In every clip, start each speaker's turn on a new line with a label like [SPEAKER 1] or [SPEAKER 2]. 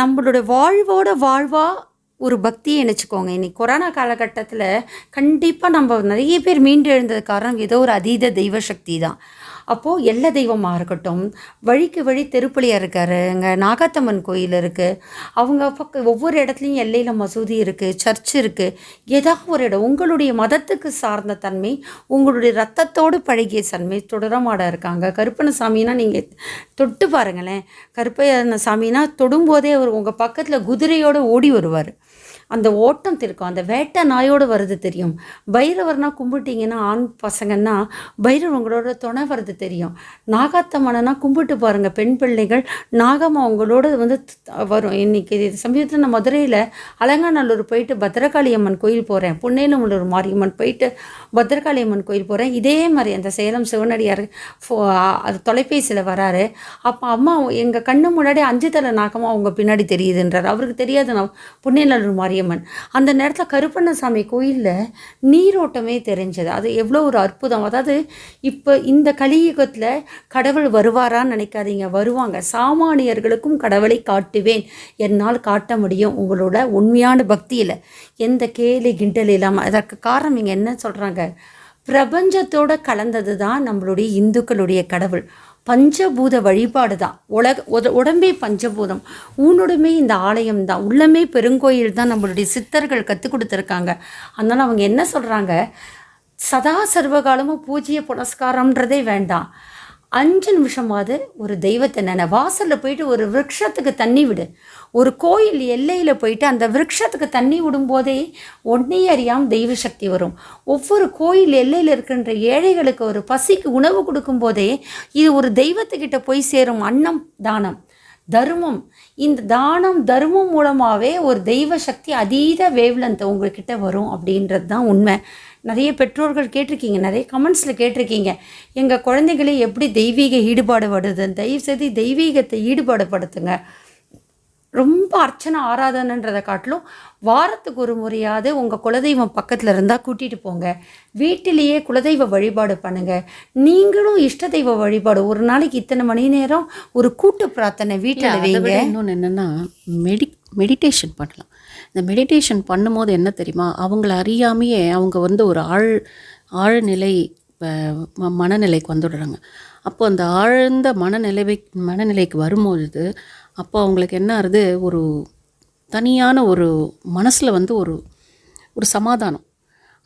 [SPEAKER 1] நம்மளோட வாழ்வோட வாழ்வாக ஒரு பக்தியை நினச்சிக்கோங்க. இன்னைக்கு கொரோனா காலகட்டத்தில் கண்டிப்பாக நம்ம நிறைய பேர் மீண்டு எழுந்தது காரணம் ஏதோ ஒரு அதீத தெய்வ சக்தி தான். அப்போது எல்ல தெய்வமாக இருக்கட்டும் வழிக்கு வழி திருப்பலியாக இருக்காரு இங்கே நாகாத்தம்மன் கோயில் இருக்குது அவங்க பக்கம் ஒவ்வொரு இடத்துலையும் எல்லையில் மசூதி இருக்குது சர்ச் இருக்குது ஏதாவது ஒரு இடம் உங்களுடைய மதத்துக்கு சார்ந்த தன்மை உங்களுடைய ரத்தத்தோடு பழகிய தன்மை தொடரமாட இருக்காங்க. கருப்பண்ண சாமினா நீங்கள் தொட்டு பாருங்களேன். கருப்பண்ண சாமினா தொடும்போதே அவர் உங்கள் பக்கத்தில் குதிரையோடு ஓடி வருவார். அந்த ஓட்டம் திருக்கும் அந்த வேட்டை நாயோடு வருது தெரியும். பைரவர்னா கும்பிட்டீங்கன்னா ஆண் பசங்கன்னா பைரவர் உங்களோட துணை வருது தெரியும். நாகாத்தம்மனா கும்பிட்டு பாருங்கள் பெண் பிள்ளைகள். நாகம்மா உங்களோட வந்து வரும். இன்றைக்கி சமீபத்தில் நான் மதுரையில் அலங்காநல்லூர் போயிட்டு பத்ரகாளி அம்மன் கோயில் போகிறேன் புன்னேலமுள்ளூர் மாரியம்மன் போயிட்டு பத்ரகாளி அம்மன் கோயில் போகிறேன் இதே மாதிரி அந்த சேலம் சிவனடியார் ஃபோ அது தொலைபேசியில் வராரு. அப்போ அம்மா எங்கள் கண்ணு முன்னாடி அஞ்சு தலை நாகமா அவங்க பின்னாடி தெரியுதுன்றார். அவருக்கு தெரியாது நான் புண்ணியநல்லூர் மாரியம்மன். அந்த நேரத்தில் கருப்பண்ணசாமி கோயிலில் நீரோட்டமே தெரிஞ்சது. அது எவ்வளோ ஒரு அற்புதம். அதாவது இப்போ இந்த கலியுகத்தில் கடவுள் வருவாரான்னு நினைக்காதீங்க. வருவாங்க. சாமானியர்களுக்கும் கடவுளை காட்டுவேன். என்னால் காட்ட முடியும். உங்களோட உண்மையான பக்தியில். எந்த கேலி கிண்டல் இல்லாமல் அதற்கு காரணம் இங்கே என்ன சொல்கிறாங்க பிரபஞ்சத்தோட கலந்தது தான் நம்மளுடைய இந்துக்களுடைய கடவுள். பஞ்சபூத வழிபாடு தான் உலக உடம்பே பஞ்சபூதம். ஊனுடமே இந்த ஆலயம் தான் உள்ளமே பெருங்கோயில் தான் நம்மளுடைய சித்தர்கள் கற்றுக் கொடுத்துருக்காங்க. அதனால் அவங்க என்ன சொல்கிறாங்க சதா சர்வகாலமும் பூஜ்ய புனஸ்காரம்ன்றதே வேண்டாம். அஞ்சு நிமிஷமாவது ஒரு தெய்வத்தை நினை வாசலில் போயிட்டு ஒரு விரக்ஷத்துக்கு தண்ணி விடு. ஒரு கோயில் எல்லையில் போயிட்டு அந்த விருட்சத்துக்கு தண்ணி விடும்போதே ஒன்றே அறியாமல் தெய்வ சக்தி வரும். ஒவ்வொரு கோயில் எல்லையில் இருக்கின்ற ஏழைகளுக்கு ஒரு பசிக்கு உணவு கொடுக்கும்போதே இது ஒரு தெய்வத்துக்கிட்ட போய் சேரும் அன்னம் தானம் தர்மம். இந்த தானம் தர்மம் மூலமாகவே ஒரு தெய்வ சக்தி அதீத வேவ்லந்த் உங்கள்கிட்ட வரும் அப்படின்றது தான் உண்மை. நிறைய பெற்றோர்கள் கேட்டிருக்கீங்க நிறைய கமெண்ட்ஸில் கேட்டிருக்கீங்க. எங்கள் குழந்தைகளே எப்படி தெய்வீக ஈடுபாடு வருது தயவுசெய்து தெய்வீகத்தை ஈடுபாடுபடுத்துங்க ரொம்ப அர்ச்சனை ஆராதனைன்றதை காட்டிலும் வாரத்துக்கு ஒரு முறையாவது உங்கள் குலதெய்வம் பக்கத்தில் இருந்தால் கூட்டிகிட்டு போங்க. வீட்டிலேயே குலதெய்வ வழிபாடு பண்ணுங்கள் நீங்களும் இஷ்ட தெய்வ வழிபாடு. ஒரு நாளைக்கு இத்தனை மணி நேரம் ஒரு கூட்டு பிரார்த்தனை வீட்டில் வைங்க.
[SPEAKER 2] இன்னொன்று என்னென்னா மெடி மெடிடேஷன் பண்ணலாம். இந்த மெடிடேஷன் பண்ணும்போது என்ன தெரியுமா? அவங்கள அறியாமையே அவங்க வந்து ஒரு ஆழ் ஆழ்நிலை மனநிலைக்கு வந்துடுறாங்க. அப்போ அந்த ஆழ்ந்த மனநிலை மனநிலைக்கு வரும்பொழுது அப்போ அவங்களுக்கு என்ன ஆகுது? ஒரு தனியான ஒரு மனசில் வந்து ஒரு ஒரு சமாதானம்.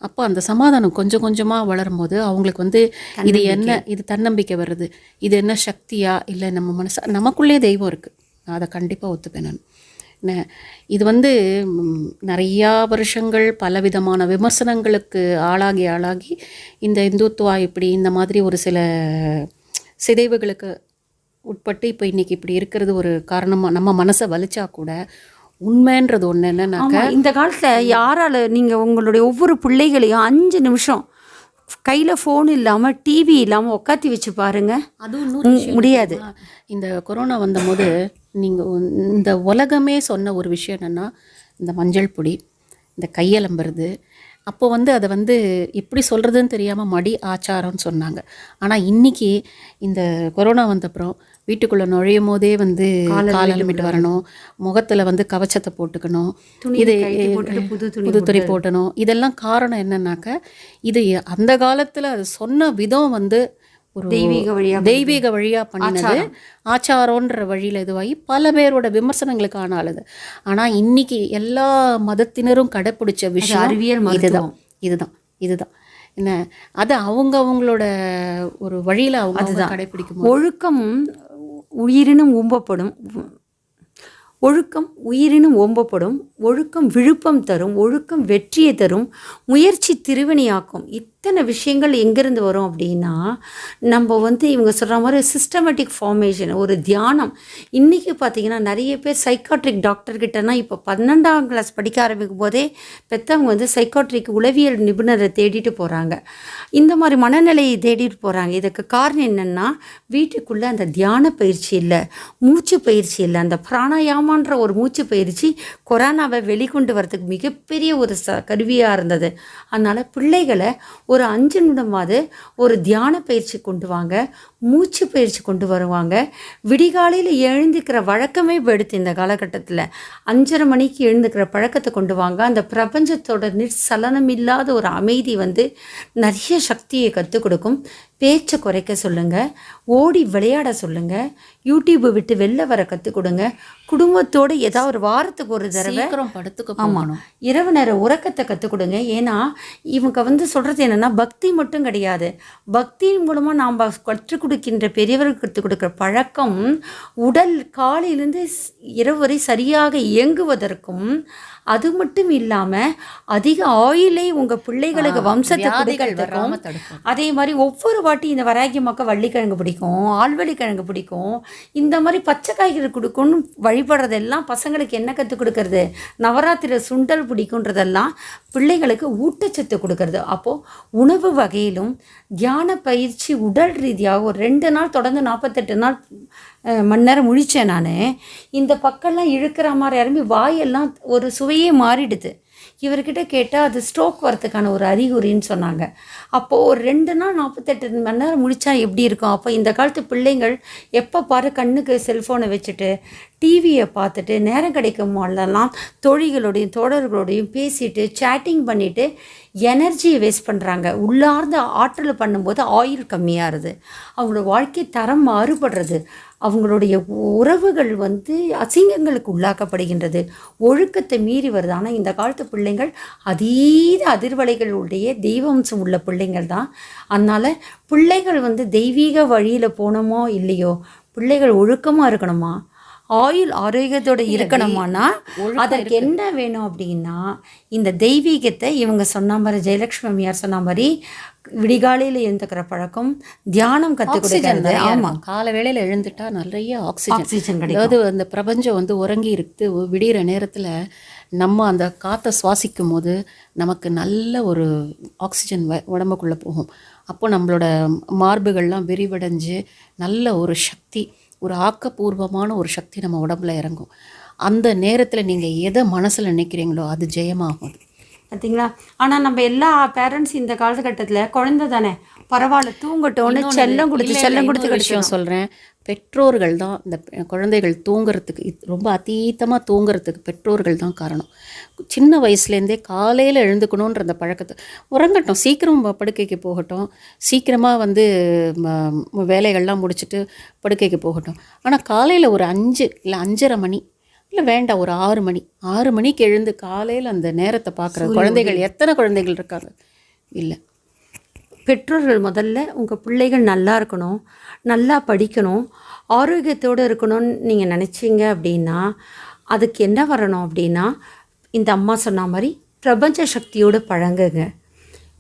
[SPEAKER 2] அப்போ அந்த சமாதானம் கொஞ்சம் கொஞ்சமாக வளரும்போது அவங்களுக்கு வந்து இது என்ன இது தன்னம்பிக்கை வருது. இது என்ன சக்தியா? இல்லை நம்ம மனசு நமக்குள்ளே தெய்வம் இருக்குது நான் அதை கண்டிப்பாக ஒத்துப்பேன் நான். என்ன? இது வந்து நிறையா வருஷங்கள் பலவிதமான விமர்சனங்களுக்கு ஆளாகி ஆளாகி இந்த இந்துத்துவா இப்படி இந்த மாதிரி ஒரு சில சிதைவுகளுக்கு உட்பட்டு இப்போ இன்னைக்கு இப்படி இருக்கிறது ஒரு காரணமாக நம்ம மனசை வலிச்சா கூட உண்மைன்றது ஒன்று என்னன்னாக்க
[SPEAKER 1] இந்த காலத்தில் யாரால நீங்கள் உங்களுடைய ஒவ்வொரு பிள்ளைகளையும் அஞ்சு நிமிஷம் கையில் ஃபோன் இல்லாமல் டிவி இல்லாமல் உட்காத்தி வச்சு பாருங்க
[SPEAKER 2] அதுவும்
[SPEAKER 1] முடியாது.
[SPEAKER 2] இந்த கொரோனா வந்தபோது நீங்கள் இந்த உலகமே சொன்ன ஒரு விஷயம் என்னென்னா இந்த மஞ்சள் பொடி இந்த கையலம்புறது அப்போ வந்து அதை வந்து எப்படி சொல்கிறதுன்னு தெரியாமல் மடி ஆச்சாரம்னு சொன்னாங்க. ஆனால் இன்னைக்கு இந்த கொரோனா வந்தப்புறம் வீட்டுக்குள்ளே நுழையும் போதே வந்து கால் அலம்பிட்டு வரணும். முகத்தில் வந்து கவச்சத்தை போட்டுக்கணும். இது
[SPEAKER 1] புது துணி
[SPEAKER 2] போட்டணும். இதெல்லாம் காரணம் என்னன்னாக்க இது அந்த காலத்தில் அது சொன்ன விதம் வந்து ஒரு
[SPEAKER 1] தெய்வீக வழியா
[SPEAKER 2] தெய்வீக வழியா பண்ணினது ஆச்சாரம்ன்ற வழியில இதுவாகி பல பேரோட விமர்சனங்களுக்கு ஆனாலுது ஆனா இன்னைக்கு எல்லா மதத்தினரும் கடைப்பிடிச்ச விஷயம்
[SPEAKER 1] அறிவியல்
[SPEAKER 2] இதுதான். இதுதான். இதுதான். என்ன? அது அவங்க அவங்களோட ஒரு வழியில அவங்க கடைப்பிடிக்கும்
[SPEAKER 1] ஒழுக்கம் உயிரினும் ஊம்பப்படும் ஒழுக்கம் உயிரினும் ஓம்பப்படும் ஒழுக்கம் விழுப்பம் தரும் ஒழுக்கம் வெற்றியை தரும் முயற்சி திருவினையாக்கும். இத்தனை விஷயங்கள் எங்கேருந்து வரும் அப்படின்னா நம்ம வந்து இவங்க சொல்கிற மாதிரி சிஸ்டமேட்டிக் ஃபார்மேஷன் ஒரு தியானம். இன்றைக்கி பார்த்தீங்கன்னா நிறைய பேர் சைக்காட்ரிக் டாக்டர்கிட்டனா இப்போ பன்னெண்டாம் கிளாஸ் படிக்க ஆரம்பிக்கும் போதே பெற்றவங்க வந்து சைக்காட்ரிக் உளவியல் நிபுணரை தேடிட்டு போகிறாங்க இந்த மாதிரி மனநிலையை தேடிட்டு போகிறாங்க இதுக்கு காரணம் என்னென்னா வீட்டுக்குள்ளே அந்த தியான பயிற்சி இல்லை மூச்சு பயிற்சி இல்லை அந்த பிராணாயாம பிராணாயாமன்ற ஒரு மூச்சு பயிற்சி கொரோனாவை வெளிக்கொண்டு வரதுக்கு மிகப்பெரிய ஒரு ச கருவியாக இருந்தது. அதனால் பிள்ளைகளை ஒரு அஞ்சு நிமிடமாவது ஒரு தியான பயிற்சி கொண்டு வாங்க மூச்சு பயிற்சி கொண்டு வருவாங்க. விடிகாலையில் எழுந்துக்கிற வழக்கமே போயிடுத்து இந்த காலகட்டத்தில் அஞ்சரை மணிக்கு எழுந்துக்கிற பழக்கத்தை கொண்டு வாங்க. அந்த பிரபஞ்சத்தோட நிர்சலனம் இல்லாத ஒரு அமைதி வந்து நிறைய சக்தியை கற்றுக் கொடுக்கும். பேச்சை குறைக்க சொல்லுங்கள் ஓடி விளையாட சொல்லுங்கள் யூடியூப்பை விட்டு வெளில வர கற்றுக் கொடுங்க. குடும்பத்தோடு ஏதாவது ஒரு வாரத்துக்கு ஒரு தடவை
[SPEAKER 2] படுத்துக்க
[SPEAKER 1] ஆமாம் இரவு நேர உறக்கத்தை கற்றுக் கொடுங்க. ஏன்னா இவங்க வந்து சொல்கிறது என்னென்னா பக்தி மட்டும் கிடையாது. பக்தியின் மூலமாக நாம் கற்றுக் கொடுக்கின்ற பெரியவர்களுக்கு கற்றுக் கொடுக்குற பழக்கம் உடல் காலையிலேருந்து இரவு வரை சரியாக இயங்குவதற்கும் அது மட்டும் இல்லாமல் அதிக ஆயிலை உங்கள் பிள்ளைகளுக்கு வம்சத்தை கொடுக்கறதுக்கும் அதே மாதிரி ஒவ்வொரு வாட்டி இந்த வராகி மக்கள் வள்ளிக்கிழங்கு பிடிக்கும் ஆழ்வள்ளி கிழங்கு பிடிக்கும். இந்த மாதிரி பச்சை காய்கறி கொடுக்கணும் வழிபடுறதெல்லாம் பசங்களுக்கு என்ன கற்றுக் கொடுக்கறது? நவராத்திரி சுண்டல் பிடிக்குன்றதெல்லாம் பிள்ளைகளுக்கு ஊட்டச்சத்து கொடுக்கறது. அப்போது உணவு வகையிலும் தியான பயிற்சி உடல் ரீதியாக ஒரு ரெண்டு நாள் தொடர்ந்து நாற்பத்தெட்டு நாள் மணி நேரம் முழித்தேன் நான். இந்த பக்கம்லாம் இழுக்கிற மாதிரி இறங்கி வாயெல்லாம் ஒரு சுவையே மாறிடுது. இவர்கிட்ட கேட்டால் அது ஸ்ட்ரோக் வரதுக்கான ஒரு அறிகுறின்னு சொன்னாங்க. அப்போது ஒரு ரெண்டு நாள் நாற்பத்தெட்டு மணி நேரம் முடித்தா எப்படி இருக்கும்? அப்போ இந்த காலத்து பிள்ளைங்கள் எப்போ பாரு கண்ணுக்கு செல்ஃபோனை வச்சுட்டு டிவியை பார்த்துட்டு நேரம் கிடைக்கும் போதெல்லாம் தோழிகளோடையும் தோழர்களோடையும் பேசிட்டு சேட்டிங் பண்ணிவிட்டு எனர்ஜியை வேஸ்ட் பண்ணுறாங்க உள்ளார்ந்த ஆற்றல் பண்ணும்போது ஆயில் கம்மியாகிறது அவங்களோட வாழ்க்கை தரம் மாறுபடுறது. அவங்களுடைய உறவுகள் வந்து அசிங்கங்களுக்கு உள்ளாக்கப்படுகின்றது. ஒழுக்கத்தை மீறி வருது. ஆனால் இந்த காலத்து பிள்ளைங்கள் அதீத அதிர்வலைகளுடைய தெய்வம்சம் உள்ள பிள்ளைங்கள் தான். அதனால் பிள்ளைகள் வந்து தெய்வீக வழியில் போகணுமோ இல்லையோ பிள்ளைகள் ஒழுக்கமாக இருக்கணுமா? ஆயுள் ஆரோக்கியத்தோட இருக்கணுமானா அதற்கு என்ன வேணும் அப்படின்னா இந்த தெய்வீகத்தை இவங்க சொன்ன மாதிரி ஜெயலட்சுமி அம்மையார் சொன்ன மாதிரி விடிகாலையில் எழுந்துக்கிற பழக்கம் தியானம் கற்றுக்
[SPEAKER 2] ஆக்சிஜன்
[SPEAKER 1] கொடுக்கறது.
[SPEAKER 2] நிறைய
[SPEAKER 1] ஆமாம்.
[SPEAKER 2] காலை வேளையில எழுந்துட்டா நிறைய ஆக்சிஜன்.
[SPEAKER 1] ஆக்சிஜன் கிடைக்கும்.
[SPEAKER 2] அதாவது அந்த பிரபஞ்சம் வந்து உறங்கி இருக்கு. விடிகிற நேரத்தில் நம்ம அந்த காற்றை சுவாசிக்கும் போது நமக்கு நல்ல ஒரு ஆக்சிஜன் வ- உடம்புக்குள்ள போகும். அப்போ நம்மளோட மார்புகள்லாம் விரிவடைஞ்சு நல்ல ஒரு சக்தி ஒரு ஆக்கப்பூர்வமான ஒரு சக்தி நம்ம உடம்புல இறங்கும் அந்த நேரத்தில் நீங்கள் எதை மனசில் நினைக்கிறீங்களோ அது ஜெயமாகும் அது.
[SPEAKER 1] பார்த்தீங்களா ஆனால் நம்ம எல்லா பேரண்ட்ஸ் இந்த காலகட்டத்தில் குழந்தை தானே. பரவாயில்ல தூங்கட்டோன்னு செல்லம் கொடுத்து செல்லம் கொடுத்து
[SPEAKER 2] விஷயம் சொல்கிறேன் பெற்றோர்கள் தான் இந்த குழந்தைகள் தூங்குறதுக்கு ரொம்ப அதீதமாக தூங்குறதுக்கு பெற்றோர்கள் தான் காரணம். சின்ன வயசுலேருந்தே காலையில் எழுந்துக்கணுன்ற அந்த பழக்கத்தை உறங்கட்டும் சீக்கிரம் படுக்கைக்கு போகட்டும். சீக்கிரமாக வந்து வேலைகள்லாம் முடிச்சுட்டு படுக்கைக்கு போகட்டும். ஆனால் காலையில் ஒரு அஞ்சு இல்லை அஞ்சரை மணி இல்லை வேண்டாம் ஒரு ஆறு மணி. ஆறு மணிக்கு எழுந்து காலையில் அந்த நேரத்தை பார்க்குற குழந்தைகள் எத்தனை குழந்தைகள் இருக்காங்க? இல்லை.
[SPEAKER 1] பெற்றோர்கள் முதல்ல உங்கள் பிள்ளைகள் நல்லா இருக்கணும் நல்லா படிக்கணும் ஆரோக்கியத்தோடு இருக்கணும்னு நீங்கள் நினச்சிங்க அப்படின்னா அதுக்கு என்ன வரணும் அப்படின்னா இந்த அம்மா சொன்ன மாதிரி பிரபஞ்ச சக்தியோடு பழங்குங்க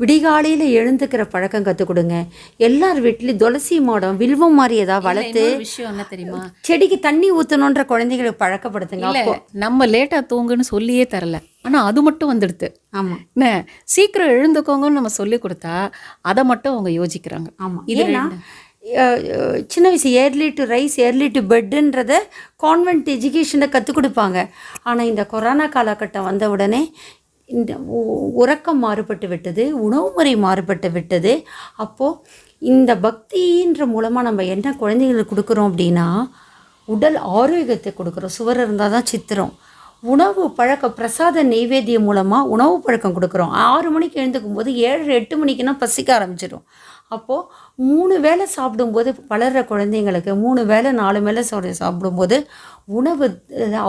[SPEAKER 1] விடிகாலையில் எழுந்துக்கிற பழக்கம் கற்றுக் கொடுங்க எல்லார் வீட்லேயும் துளசி மாடம் வில்வம் மாதிரி ஏதாவது வளர்த்து
[SPEAKER 2] விஷயம் என்ன தெரியுமா?
[SPEAKER 1] செடிக்கு தண்ணி ஊற்றணுன்ற குழந்தைகளுக்கு பழக்கப்படுத்துங்க
[SPEAKER 2] நம்ம லேட்டா தூங்குன்னு சொல்லியே தரல. ஆனா அது மட்டும் வந்துடுது
[SPEAKER 1] ஆமாம்
[SPEAKER 2] என்ன சீக்கிரம் எழுந்துக்கோங்கன்னு நம்ம சொல்லி கொடுத்தா அதை மட்டும் அவங்க யோசிக்கிறாங்க.
[SPEAKER 1] ஆமாம் ஏன்னா சின்ன வயசு early to rise early to பெட்டுன்றத convent எஜுகேஷனில் கற்றுக் கொடுப்பாங்க. ஆனால் இந்த கொரோனா காலகட்டம் வந்த உடனே இந்த உறக்கம் மாறுபட்டு விட்டது உணவு முறை மாறுபட்டு விட்டது. அப்போது இந்த பக்தின்ற மூலமாக நம்ம என்ன குழந்தைகளுக்கு கொடுக்குறோம் அப்படின்னா உடல் ஆரோக்கியத்தை கொடுக்குறோம். சுவர் இருந்தால் தான் சித்திரம். உணவு பழக்கம் பிரசாத நெய்வேத்தியம் மூலமாக உணவு பழக்கம் கொடுக்குறோம். ஆறு மணிக்கு எழுந்துக்கும் போது ஏழு எட்டு மணிக்குன்னா பசிக்க ஆரம்பிச்சிடும் அப்போது மூணு வேளை சாப்பிடும்போது வளர்கிற குழந்தைங்களுக்கு மூணு வேளை நாலு வேளை சாப்பிடும்போது உணவு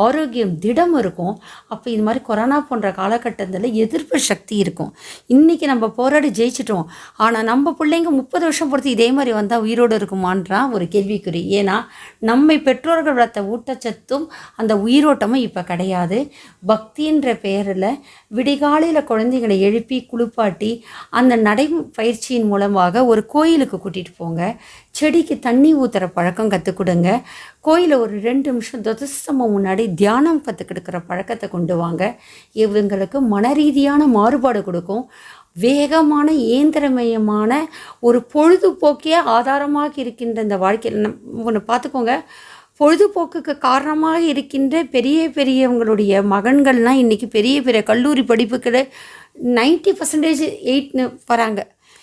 [SPEAKER 1] ஆரோக்கியம் திடம் இருக்கும். அப்போ இது மாதிரி கொரோனா போன்ற காலகட்டத்தில் எதிர்ப்பு சக்தி இருக்கும். இன்றைக்கி நம்ம போராடி ஜெயிச்சிட்டோம். ஆனால் நம்ம பிள்ளைங்க முப்பது வருஷம் பொறுத்து இதே மாதிரி வந்தால் உயிரோடு இருக்குமான்றான் ஒரு கேள்விக்குறி. ஏன்னா நம்மை பெற்றோர்கள் வளர்த்த ஊட்டச்சத்தும் அந்த உயிரோட்டமும் இப்போ கிடையாது. பக்தின்ற பெயரில் விடிகாலையில் குழந்தைங்களை எழுப்பி குளிப்பாட்டி அந்த நடை பயிற்சியின் மூலமாக ஒரு கோயிலுக்கு கூட்டிகிட்டு போங்க. செடிக்கு தண்ணி ஊற்றுற பழக்கம் கற்றுக் கொடுங்க கோயிலில் ஒரு ரெண்டு நிமிஷம் துதசமாக முன்னாடி தியானம் கற்றுக்கிடுக்கிற பழக்கத்தை கொண்டு வாங்க. இவங்களுக்கு மன ரீதியான மாறுபாடு கொடுக்கும். வேகமான இயந்திரமயமான ஒரு பொழுதுபோக்கே ஆதாரமாக இருக்கின்ற இந்த வாழ்க்கையில் ஒன்று பார்த்துக்கோங்க பொழுதுபோக்குக்கு காரணமாக இருக்கின்ற பெரிய பெரியவங்களுடைய மகன்கள்லாம் இன்றைக்கி பெரிய பெரிய கல்லூரி படிப்புக்கு நைன்ட்டி பர்சன்டேஜ் எயிட்னு வராங்க.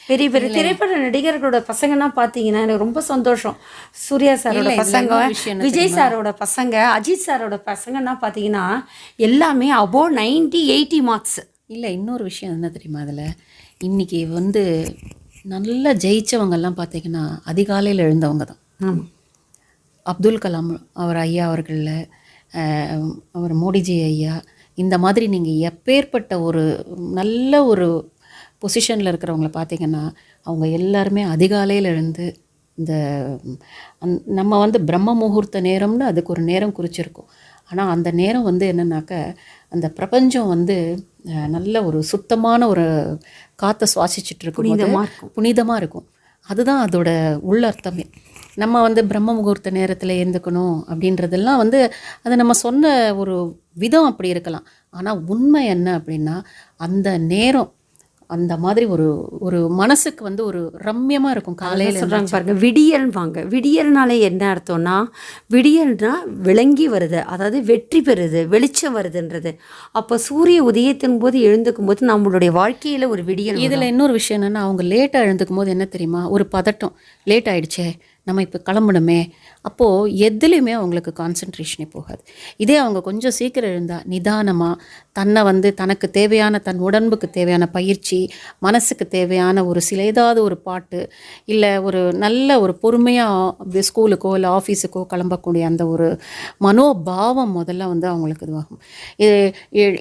[SPEAKER 1] பெரிய பெரிய திரைப்பட நடிகர்களோட பசங்கன்னா பார்த்தீங்கன்னா எனக்கு ரொம்ப சந்தோஷம். சூர்யா சாரோட பசங்க விஜய் சாரோட பசங்க அஜித் சாரோட பசங்கன்னா பார்த்தீங்கன்னா எல்லாமே அபோ நைன்டி எயிட்டி மார்க்ஸ்
[SPEAKER 2] இல்லை இன்னொரு விஷயம் என்ன தெரியுமா அதில்? இன்னைக்கு வந்து நல்லா ஜெயிச்சவங்கெல்லாம் பார்த்தீங்கன்னா அதிகாலையில் எழுந்தவங்க தான்
[SPEAKER 1] ஆமாம்
[SPEAKER 2] அப்துல் கலாம் அவர் ஐயா அவர்களில் அவர் மோடிஜி ஐயா இந்த மாதிரி நீங்கள் எப்பேற்பட்ட ஒரு நல்ல ஒரு பொசிஷனில் இருக்கிறவங்கள பார்த்தீங்கன்னா அவங்க எல்லாருமே அதிகாலையில் எழுந்து இந்த நம்ம வந்து பிரம்ம முகூர்த்த நேரம்னு அதுக்கு ஒரு நேரம் குறிச்சிருக்கோம். ஆனால் அந்த நேரம் வந்து என்னன்னாக்க அந்த பிரபஞ்சம் வந்து நல்ல ஒரு சுத்தமான ஒரு காற்றை சுவாசிச்சுட்டு இருக்கும்
[SPEAKER 1] புனிதமா இருக்கும்.
[SPEAKER 2] புனிதமாக இருக்கும். அதுதான் அதோட உள்ளர்த்தமே நம்ம வந்து பிரம்ம முகூர்த்த நேரத்தில் எழுந்துக்கணும் அப்படின்றதெல்லாம் வந்து அது நம்ம சொன்ன ஒரு விதம் அப்படி இருக்கலாம். ஆனால் உண்மை என்ன அப்படின்னா அந்த நேரம் அந்த மாதிரி ஒரு ஒரு மனசுக்கு வந்து ஒரு ரம்யமாக இருக்கும் காலையில்
[SPEAKER 1] சொல்கிறாங்க பாருங்க விடியல் வாங்க. விடியல்னாலே என்ன அர்த்தம்னா விடியல்னா விளங்கி வருது. அதாவது வெற்றி பெறுது வெளிச்சம் வருதுன்றது. அப்போ சூரிய உதயத்தின் போது எழுந்துக்கும் போது நம்மளுடைய வாழ்க்கையில் ஒரு விடியல்.
[SPEAKER 2] இதில் இன்னொரு விஷயம் என்னென்னா அவங்க லேட்டாக எழுந்துக்கும் போது என்ன தெரியுமா? ஒரு பதட்டம். லேட் ஆயிடுச்சே. நம்ம இப்போ கிளம்பணுமே அப்போது எதுலேயுமே அவங்களுக்கு கான்சென்ட்ரேஷனே போகாது. இதே அவங்க கொஞ்சம் சீக்கிரம் இருந்தால் நிதானமாக தன்னை வந்து தனக்கு தேவையான தன் உடம்புக்கு தேவையான பயிற்சி மனசுக்கு தேவையான ஒரு சில ஏதாவது ஒரு பாட்டு இல்லை ஒரு நல்ல ஒரு பொறுமையாக ஸ்கூலுக்கோ இல்லை ஆஃபீஸுக்கோ கிளம்பக்கூடிய அந்த ஒரு மனோபாவம் முதல்ல வந்து அவங்களுக்கு இதுவாகும். இது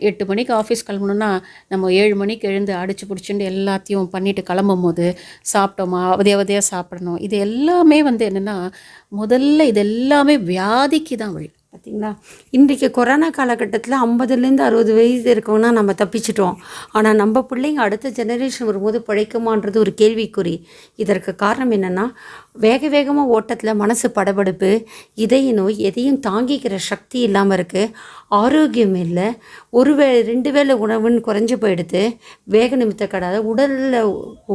[SPEAKER 2] எட்டு மணிக்கு ஆஃபீஸ் கிளம்பணுன்னா நம்ம ஏழு மணிக்கு எழுந்து அடிச்சு பிடிச்சிட்டு எல்லாத்தையும் பண்ணிவிட்டு கிளம்பும் போது சாப்பிட்டோமா அவதிய அவதியாக சாப்பிடணும் இது எல்லாமே வந்து வந்து என்னென்னா முதல்ல இது எல்லாமே வியாதிக்கு தான் வழி.
[SPEAKER 1] பார்த்தீங்களா இன்றைக்கு கொரோனா காலகட்டத்தில் ஐம்பதுலேருந்து அறுபது வயது இருக்கவங்கன்னா நம்ம தப்பிச்சிட்டோம். ஆனால் நம்ம பிள்ளைங்க அடுத்த ஜெனரேஷன் வரும்போது பிழைக்குமான்றது ஒரு கேள்விக்குறி. இதற்கு காரணம் என்னென்னா வேக வேகமாக ஓட்டத்தில் மனசு படபடுப்பு இதய நோய் எதையும் தாங்கிக்கிற சக்தி இல்லாமல் இருக்குது ஆரோக்கியம் இல்லை. ஒரு வே ரெண்டு வேளை உணவுன்னு குறைஞ்சி போயிடுது. வேக நிமித்த கடாத உடலில்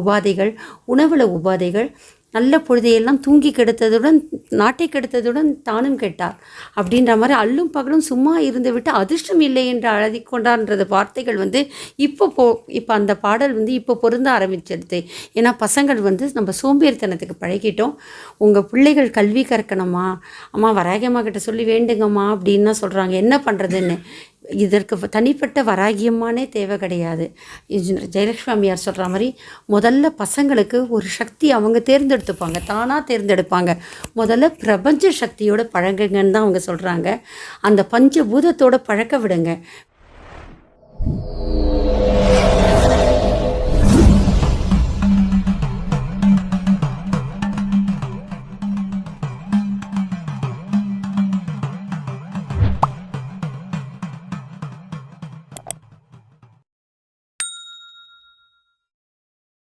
[SPEAKER 1] உபாதைகள் உணவில் உபாதைகள் நல்ல பொழுதையெல்லாம் தூங்கி கெடுத்ததுடன் நாட்டை கெடுத்ததுடன் தானும் கெட்டார் அப்படின்ற மாதிரி அல்லும் பகலும் சும்மா இருந்து விட்டு அதிர்ஷ்டம் இல்லை என்று அழதி வார்த்தைகள் வந்து இப்போ போ இப்போ அந்த பாடல் வந்து இப்போ பொருந்த ஆரம்பிச்சிடுது ஏன்னா பசங்கள் வந்து நம்ம சோம்பேறித்தனத்துக்கு பழகிட்டோம். உங்கள் பிள்ளைகள் கல்வி கற்கணுமா? அம்மா வராகியம்மா கிட்ட சொல்லி வேண்டுங்கம்மா அப்படின்னு சொல்கிறாங்க என்ன பண்ணுறதுன்னு இதற்கு தனிப்பட்ட வராகியமானே தேவை கிடையாது. இது அம்மையார் சொல்கிற மாதிரி முதல்ல பசங்களுக்கு ஒரு சக்தி அவங்க தேர்ந்தெடுத்துப்பாங்க. தானாக தேர்ந்தெடுப்பாங்க. முதல்ல பிரபஞ்ச சக்தியோட பழங்குங்கன்னு தான் அவங்க சொல்கிறாங்க அந்த பஞ்சபூதத்தோட பழக்க விடுங்க.